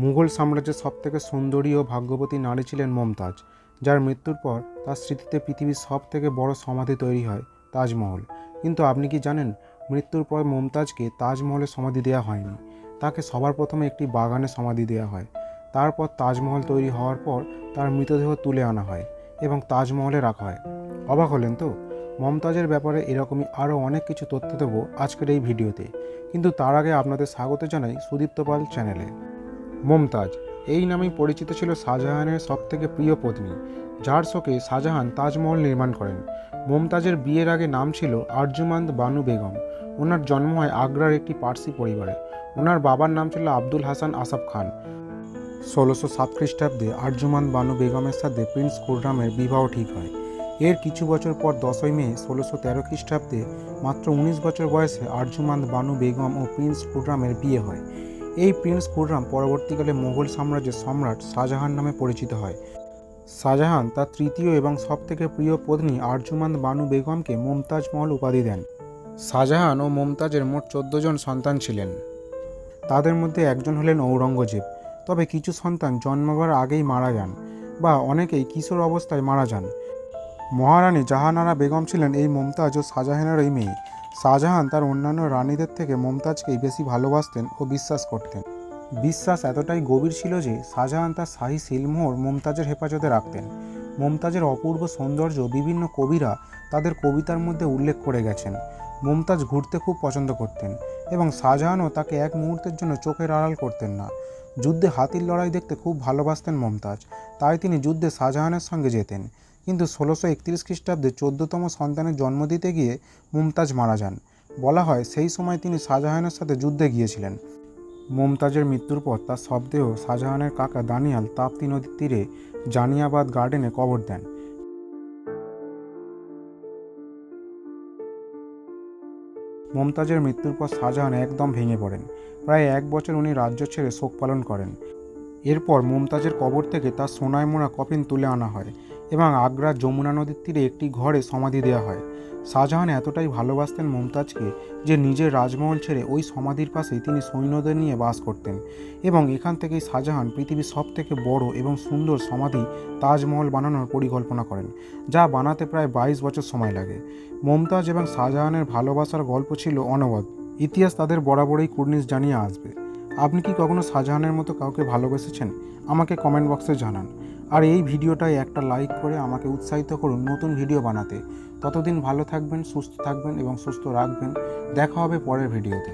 মুঘল সাম্রাজ্যের সবথেকে সুন্দরী ও ভাগ্যবতী নারী ছিলেন মমতাজ, যার মৃত্যুর পর তার স্মৃতিতে পৃথিবীর সব থেকে বড় সমাধি তৈরি হয় তাজমহল। কিন্তু আপনি কি জানেন, মৃত্যুর পর মমতাজকে তাজমহলে সমাধি দেওয়া হয়নি। তাকে সবার প্রথমে একটি বাগানে সমাধি দেওয়া হয়। তারপর তাজমহল তৈরি হওয়ার পর তার মৃতদেহ তুলে আনা হয় এবং তাজমহলে রাখা হয়। অবাক হলেন তো? মমতাজের ব্যাপারে এরকমই আরও অনেক কিছু তথ্য দেবো আজকের এই ভিডিওতে। কিন্তু তার আগে আপনাদের স্বাগত জানাই সুদীপ্ত পাল চ্যানেলে। মমতাজ। এই নামেই পরিচিত ছিল শাহজাহানের সবথেকে প্রিয় পত্নী, যার শোকে শাহজাহান তাজমহল নির্মাণ করেন। মমতাজের বিয়ের আগে নাম ছিল আরজুমান্দ বানু বেগম। ওনার জন্ম হয় আগ্রার একটি পার্সি পরিবারে। ওনার বাবার নাম ছিল আব্দুল হাসান আসাফ খান। ষোলোশো সাত খ্রিস্টাব্দে আরজুমান বানু বেগমের সাথে প্রিন্স খুররামের বিবাহ ঠিক হয়। এর কিছু বছর পর দশই মে, ষোলোশো তেরো খ্রিস্টাব্দে মাত্র উনিশ বছর বয়সে আরজুমান্দ বানু বেগম ও প্রিন্স খুররামের বিয়ে হয়। এই প্রিন্স খুররাম পরবর্তীকালে মুঘল সাম্রাজ্যের সম্রাট শাহজাহান নামে পরিচিত হয়। শাহজাহান তার তৃতীয় এবং সবথেকে প্রিয় পত্নী আরজুমান্দ বানু বেগমকে মমতাজ মহল উপাধি দেন। শাহজাহান ও মমতাজের মোট চোদ্দ জন সন্তান ছিলেন। তাদের মধ্যে একজন হলেন ঔরঙ্গজেব। তবে কিছু সন্তান জন্মাবার আগেই মারা যান বা অনেকেই কিশোর অবস্থায় মারা যান। মহারানী জাহানারা বেগম ছিলেন এই মমতাজ ও শাহজাহানেরই মেয়ে। শাহজাহান তার অন্যান্য রানীদের থেকে মমতাজকেই বেশি ভালোবাসতেন ও বিশ্বাস করতেন। বিশ্বাস এতটাই গভীর ছিল যে শাহজাহান তার শাহী সিলমোহর মমতাজের হেফাজতে রাখতেন। মমতাজের অপূর্ব সৌন্দর্য বিভিন্ন কবিরা তাদের কবিতার মধ্যে উল্লেখ করে গেছেন। মমতাজ ঘুরতে খুব পছন্দ করতেন এবং শাহজাহানও তাকে এক মুহূর্তের জন্য চোখের আড়াল করতেন না। যুদ্ধে হাতির লড়াই দেখতে খুব ভালোবাসতেন মমতাজ, তাই তিনি যুদ্ধে শাহজাহানের সঙ্গে যেতেন। কিন্তু ষোলোশো একত্রিশ খ্রিস্টাব্দে চোদ্দতম সন্তানের জন্ম দিতে গিয়ে মুমতাজ মারা যান। বলা হয় সেই সময় তিনি শাহজাহানের সাথে যুদ্ধে গিয়েছিলেন। মুমতাজের মৃত্যুর পর তার শবদেহ শাহজাহানের কাকা দানিয়াল তাপ্তি নদীর তীরে জানিয়াবাদ গার্ডেনে কবর দেন। মমতাজের মৃত্যুর পর শাহজাহান একদম ভেঙে পড়েন। প্রায় এক বছর উনি রাজ্য ছেড়ে শোক পালন করেন। এরপর মুমতাজের কবর থেকে তার সোনায় মোড়া কফিন তুলে আনা হয়। এবং আগ্রার যমুনা নদীর তীরে একটি ঘরে সমাধি দেওয়া হয়। শাহজাহান এতটাই ভালোবাসতেন মমতাজকে যে নিজের রাজমহল ছেড়ে ওই সমাধির পাশেই তিনি সৈন্যদের নিয়ে বাস করতেন এবং এখান থেকেই শাহজাহান পৃথিবীর সবথেকে বড় এবং সুন্দর সমাধি তাজমহল বানানোর পরিকল্পনা করেন, যা বানাতে প্রায় বাইশ বছর সময় লাগে। মমতাজ এবং শাহজাহানের ভালোবাসার গল্প ছিল অনবদ। ইতিহাস তাদের বরাবরই কুর্নিশ জানিয়ে আসবে। আপনি কি কখনো শাহজাহানের মতো কাউকে ভালোবেসেছেন? আমাকে কমেন্ট বক্সে জানান। আর এই ভিডিওটায় একটা লাইক করে আমাকে উৎসাহিত করুন নতুন ভিডিও বানাতে। ততদিন ভালো থাকবেন, সুস্থ থাকবেন এবং সুস্থ রাখবেন। দেখা হবে পরের ভিডিওতে